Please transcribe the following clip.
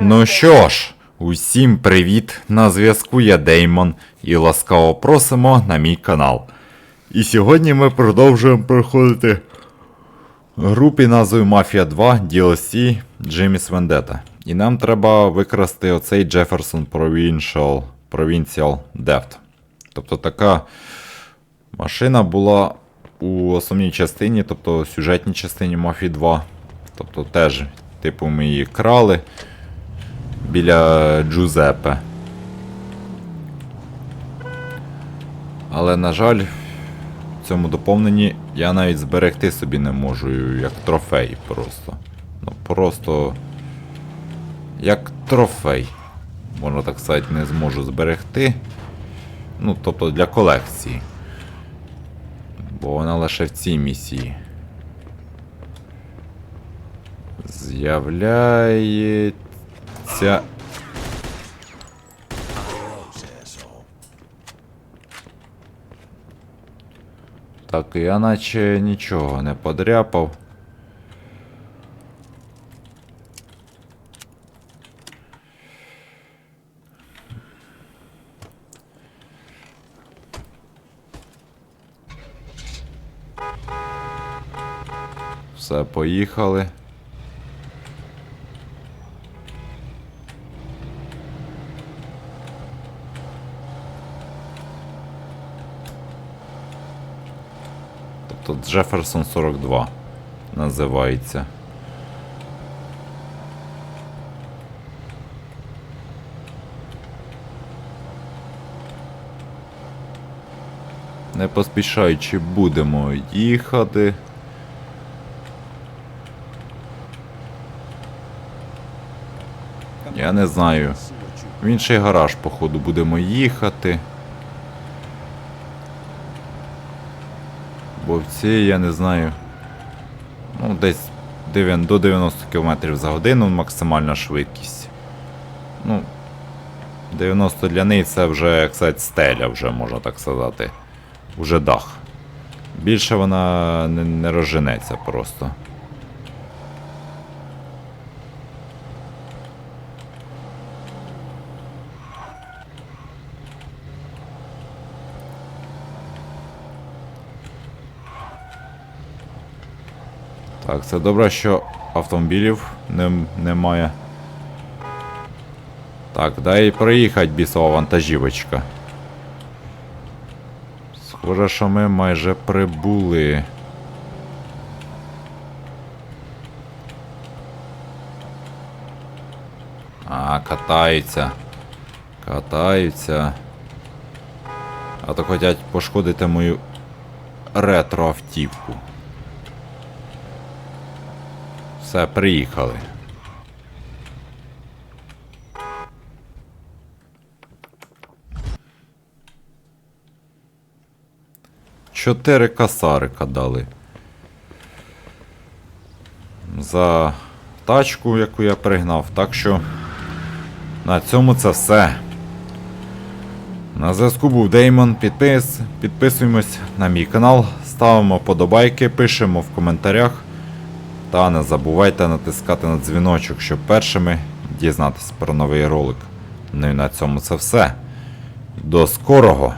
Ну що ж, усім привіт! На зв'язку я Деймон і ласкаво просимо на мій канал. І сьогодні ми продовжуємо проходити гру під назвою Mafia 2 DLC Jimmy's Vendetta. І нам треба викрасти оцей Jefferson Provincial, Provincial Deft. Тобто така машина була у основній частині, тобто сюжетній частині Mafia 2. Тобто теж, типу, ми її крали біля Джузеппе. Але, на жаль, в цьому доповненні я навіть зберегти собі не можу як трофей просто. Ну просто як трофей. Можна так сказати, не зможу зберегти. Ну, тобто для колекції. Бо вона лише в цій місії. З'являється. Так, я наче нічого не подряпав. Все, поїхали. Тобто Джеферсон 42 називається. Не поспішаючи будемо їхати. Я не знаю. В інший гараж, походу, будемо їхати. Бо в цій, я не знаю. Ну, десь 9, до 90 км за годину максимальна швидкість. Ну, 90 для неї це вже, як сказати, стеля, вже можна так сказати. Уже дах. Більше вона не, не розженеться просто. Так, це добре, що автомобілів не, немає. Так, дай проїхати бісова вантажівочка. Схоже, що ми майже прибули. А, катаються. Катаються. А то хочуть пошкодити мою ретро-автівку. Все, приїхали. Чотири касарика дали. За тачку, яку я пригнав. Так що на цьому це все. На зв'язку був Деймон. Підпис, підписуємось на мій канал, ставимо подобайки, пишемо в коментарях. Та не забувайте натискати на дзвіночок, щоб першими дізнатися про новий ролик. Ну і на цьому це все. До скорого!